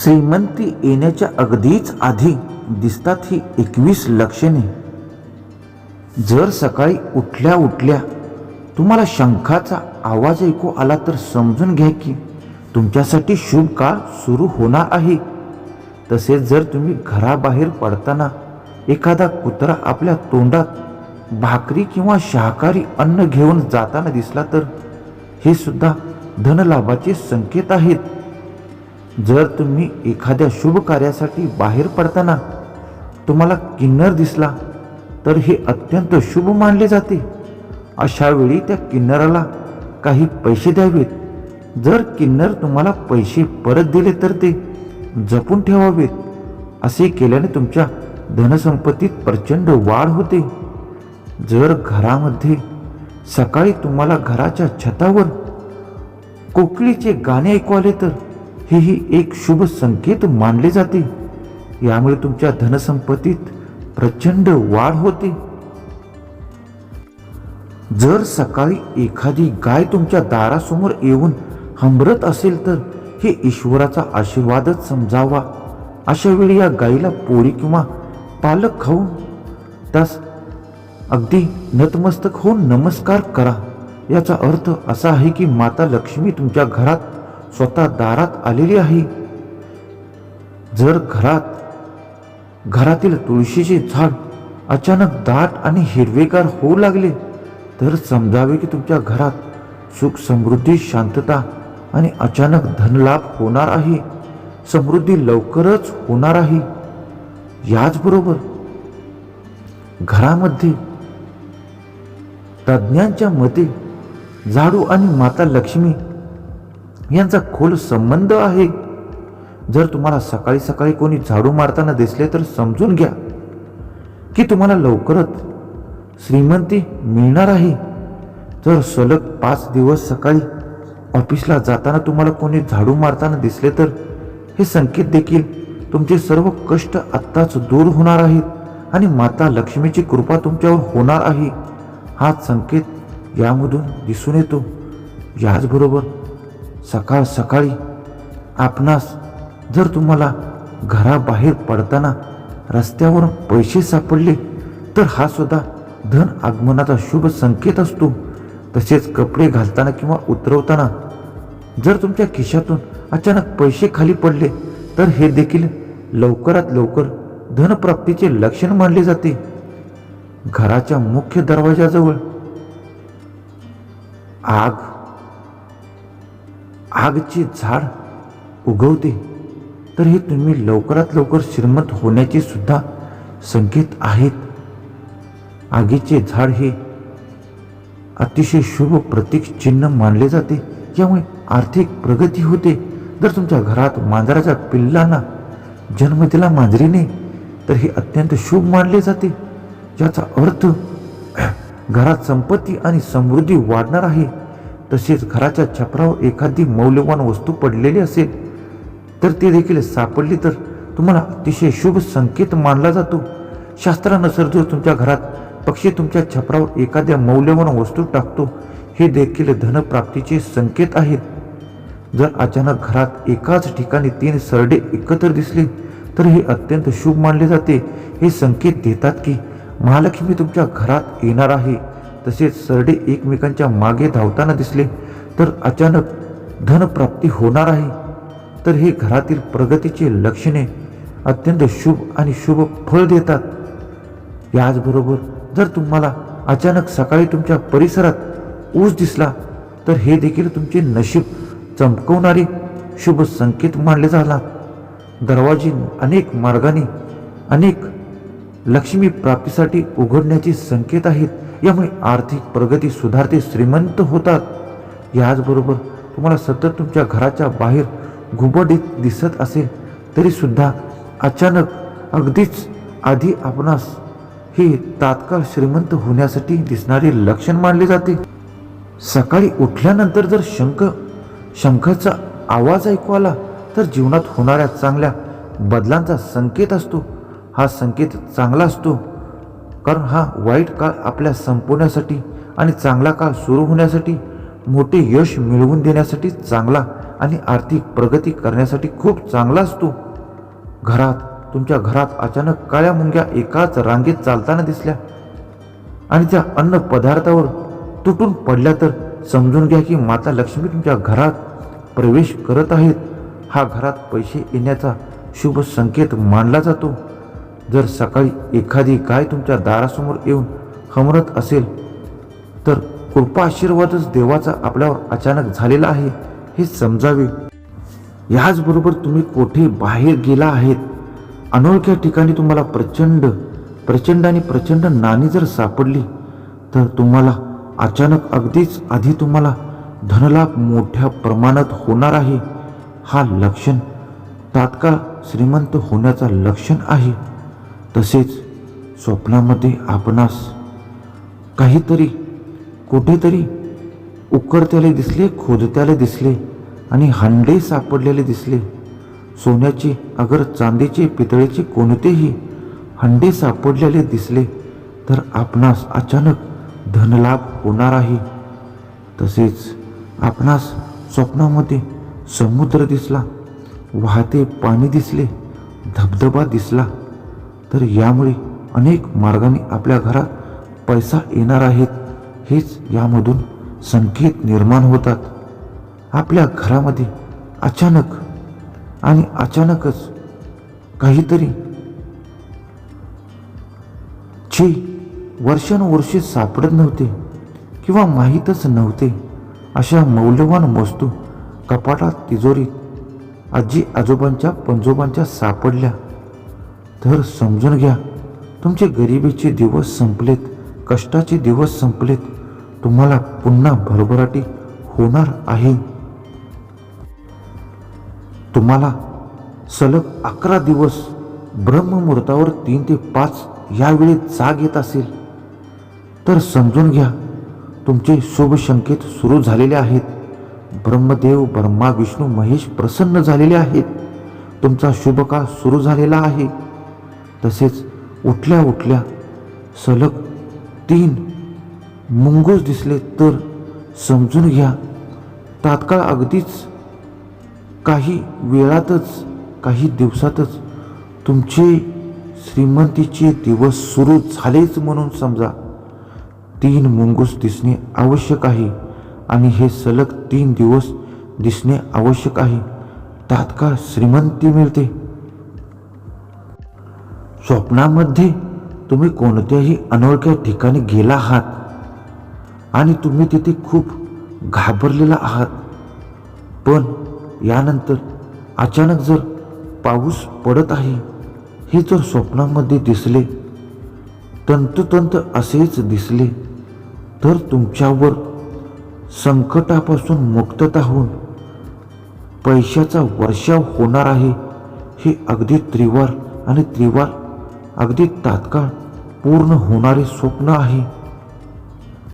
श्रीमंती येण्याच्या अगदीच आधी दिसतात ही एकवीस लक्षणे. जर सकाळी उठल्या उठल्या तुम्हाला शंखाचा आवाज ऐकू आला तर समजून घ्या की तुमच्यासाठी शुभ काळ सुरू होणार आहे. तसेच जर तुम्ही घराबाहेर पडताना एखादा कुत्रा आपल्या तोंडात भाकरी किंवा शाकाहारी अन्न घेऊन जाताना दिसला तर हे सुद्धा धनलाभाचे संकेत आहेत. जर तुम्ही एखाद्या शुभ कार्यासाठी बाहेर पडताना तुम्हाला किन्नर दिसला तर हे अत्यंत शुभ मानले जाते. अशा वेळी त्या किन्नराला काही पैसे द्यावेत. जर किन्नर तुम्हाला पैसे परत दिले तर ते जपून ठेवावेत. असे केल्याने तुमच्या धनसंपत्तीत प्रचंड वाढ होते. जर घरामध्ये सकाळी तुम्हाला घराच्या छतावर कोकिळीचे गाणे ऐकू आले तर हेही एक शुभ संकेत मानले जाते. यामुळे तुमच्या धनसंपत्तीत प्रचंड वाढ होते. जर सकाळी एखादी गाय तुमच्या दारासमोर येऊन हंबरत असेल तर हे ईश्वराचा आशीर्वादच समजावा. अशा वेळी या गाईला पोळी किंवा पालक खाऊन त्यास अगदी नतमस्तक होऊन नमस्कार करा. याचा अर्थ असा आहे की माता लक्ष्मी तुमच्या घरात स्वतः दारात आलेली आहे. जर घरात घरातील तुळशीचे झाड अचानक दाट आणि हिरवेगार होऊ लागले तर समजावे की तुमच्या घरात सुख समृद्धी शांतता आणि अचानक धनलाभ होणार आहे. समृद्धी लवकरच होणार आहे. याचबरोबर घरामध्ये तज्ज्ञांच्या मते झाडू आणि माता लक्ष्मी यांचा खोल संबंध आहे. जर तुम्हाला सकाळी सकाळी कोणी झाडू मारताना दिसले तर समजून घ्या. की तुम्हाला लवकरच श्रीमंती मिळणार आहे. जर सलग पाच दिवस सकाळी ऑफिसला जाताना तुम्हाला कोणी झाडू मारताना दिसले तर हे संकेत देखील तुमचे सर्व कष्ट आत्ताच दूर होणार आहेत आणि माता लक्ष्मीची कृपा तुमच्यावर होणार आहे. हा संकेत यामधून दिसून येतो. याचबरोबर सकाळ सकाळी आपणास जर तुम्हाला घराबाहेर पडताना रस्त्यावरून पैसे सापडले तर हा सुद्धा धन आगमनाचा शुभ संकेत असतो. तसेच कपडे घालताना किंवा उतरवताना जर तुमच्या खिशातून अचानक पैसे खाली पडले तर हे देखील लवकरात लवकर धनप्राप्तीचे लक्षण मानले जाते. घराच्या मुख्य दरवाजाजवळ आग आगचे झाड उगवते. तर हे तुम्ही लवकरात लवकर श्रीमंत होण्याचे सुद्धा संकेत आहेत. आगीचे झाड हे अतिशय शुभ प्रतीक चिन्ह मानले जाते. यामुळे आर्थिक प्रगती होते. जर तुमच्या घरात मांजराच्या पिल्लांना जन्म दिला मांजरीने तर हे अत्यंत शुभ मानले जाते. याचा अर्थ घरात संपत्ती आणि समृद्धी वाढणार आहे. तसेच घराच्या छपरावर एखादी मौल्यवान वस्तू पडलेली असेल तर ती देखील सापडली तर तुम्हाला अतिशय शुभ संकेत मानला जातो. शास्त्रानुसार जो तुमच्या घरात पक्षी तुमच्या छपरावर एखाद्या मौल्यवान वस्तू टाकतो हे देखील धनप्राप्तीचे संकेत आहेत. जर अचानक घरात एकाच ठिकाणी तीन सरडे एकत्र दिसले तर हे अत्यंत शुभ मानले जाते. हे संकेत देतात की महालक्ष्मी तुमच्या घरात येणार आहे. तसेच सरडे एकमेकांच्या मागे धावताना दिसले तर अचानक धनप्राप्ती होणार आहे. तर हे घरातील प्रगतीचे लक्षणे अत्यंत शुभ आणि शुभ फळ देतात. याचबरोबर जर तुम्हाला अचानक सकाळी तुमच्या परिसरात ऊस दिसला तर हे देखील तुमचे नशीब चमकवणारे शुभ संकेत मानले जातात. दरवाजे अनेक मार्गाने अनेक लक्ष्मी प्राप्तीसाठी उघडण्याचे संकेत आहेत. यामुळे आर्थिक प्रगती सुधारते श्रीमंत होतात. याचबरोबर तुम्हाला सतत तुमच्या घराच्या बाहेर घुबडीत दिसत असेल तरीसुद्धा अचानक अगदीच आधी आपणास हे तात्काळ श्रीमंत होण्यासाठी दिसणारे लक्षण मानले जाते. सकाळी उठल्यानंतर जर शंख शंखाचा आवाज ऐकू आला तर जीवनात होणाऱ्या चांगल्या बदलांचा संकेत असतो. हा संकेत चांगला असतो. कारण हा वाईट काळ आपल्या संपवण्यासाठी आणि चांगला काळ सुरू होण्यासाठी मोठे यश मिळवून देण्यासाठी चांगला आणि आर्थिक प्रगती करण्यासाठी खूप चांगला असतो. घरात तुमच्या घरात अचानक काळ्या मुंग्या एकाच रांगेत चालताना दिसल्या. आणि त्या अन्न पदार्थावर तुटून पडल्या तर समजून घ्या की माता लक्ष्मी तुमच्या घरात प्रवेश करत आहेत. हा घरात पैसे येण्याचा शुभ संकेत मानला जातो. जर सकाळी एखादी गाय तुमच्या दारासमोर येऊन हमरत असेल तर कृपा आशीर्वादच देवाचा आपल्यावर अचानक झालेला आहे हे समजावे. याचबरोबर तुम्ही कोठे बाहेर गेला आहेत अनोळख्या ठिकाणी तुम्हाला प्रचंड प्रचंड आणि प्रचंड नाणी जर सापडली तर तुम्हाला अचानक अगदीच आधी तुम्हाला धनलाभ मोठ्या प्रमाणात होणार आहे. हा लक्षण तात्काळ श्रीमंत होण्याचा लक्षण आहे. तसेच स्वप्नामध्ये आपणास काहीतरी कुठेतरी उकरत्याले दिसले खोदत्याले दिसले आणि हांडे सापडलेले दिसले. सोन्याचे अगर चांदीचे पितळेचे कोणतेही हंडे सापडलेले दिसले तर आपणास अचानक धनलाभ होणार आहे तसेच आपणास स्वप्नामध्ये समुद्र दिसला वाहते पाणी दिसले धबधबा दिसला तर यामुळे अनेक मार्गाने आपल्या घरात पैसा येणार आहेत हेच यामधून संकेत निर्माण होतात. आपल्या घरामध्ये अचानक आणि अचानकच काहीतरी जे वर्षानुवर्षे सापडत नव्हते किंवा माहीतच नव्हते अशा मौल्यवान वस्तू कपाटात तिजोरीत आजी आजोबांच्या पंजोबांच्या सापडल्या. तर समजून घ्या. तुमचे गरिबीचे दिवस संपलेत कष्टाचे दिवस संपलेत. तुम्हाला पुन्हा भरभराटी होणार आहे. तुम्हाला सलग अकरा दिवस ब्रह्ममुहूर्तावर तीन ते पाच यावेळी जाग येत असेल. तर समजून घ्या तुमचे शुभ संकेत सुरू झालेले आहेत. ब्रह्मदेव ब्रह्मा विष्णू महेश प्रसन्न झालेले आहेत. तुमचा शुभकाळ सुरू झालेला आहे. तसेच उठल्या उठल्या सलग तीन मुंगूस दिसले तर समजून घ्या. तात्काळ अगदीच काही वेळातच काही दिवसातच तुमचे श्रीमंतीचे दिवस सुरू झालेच म्हणून समजा. तीन मुंगूस दिसणे आवश्यक आहे आणि हे सलग तीन दिवस दिसणे आवश्यक आहे. तात्काळ श्रीमंती मिळते. स्वप्नामध्ये तुम्ही कोणत्याही अनोळख्या ठिकाणी गेला आहात आणि तुम्ही तिथे खूप घाबरलेला आहात. पण यानंतर अचानक जर पाऊस पडत आहे हे जर स्वप्नामध्ये दिसले तंतोतंत असेच दिसले तर तुमच्यावर संकटापासून मुक्तता होऊन पैशाचा वर्षाव होणार आहे हे अगदी त्रिवार आणि त्रिवार अगदी तात्काळ पूर्ण होणारे स्वप्न आहे.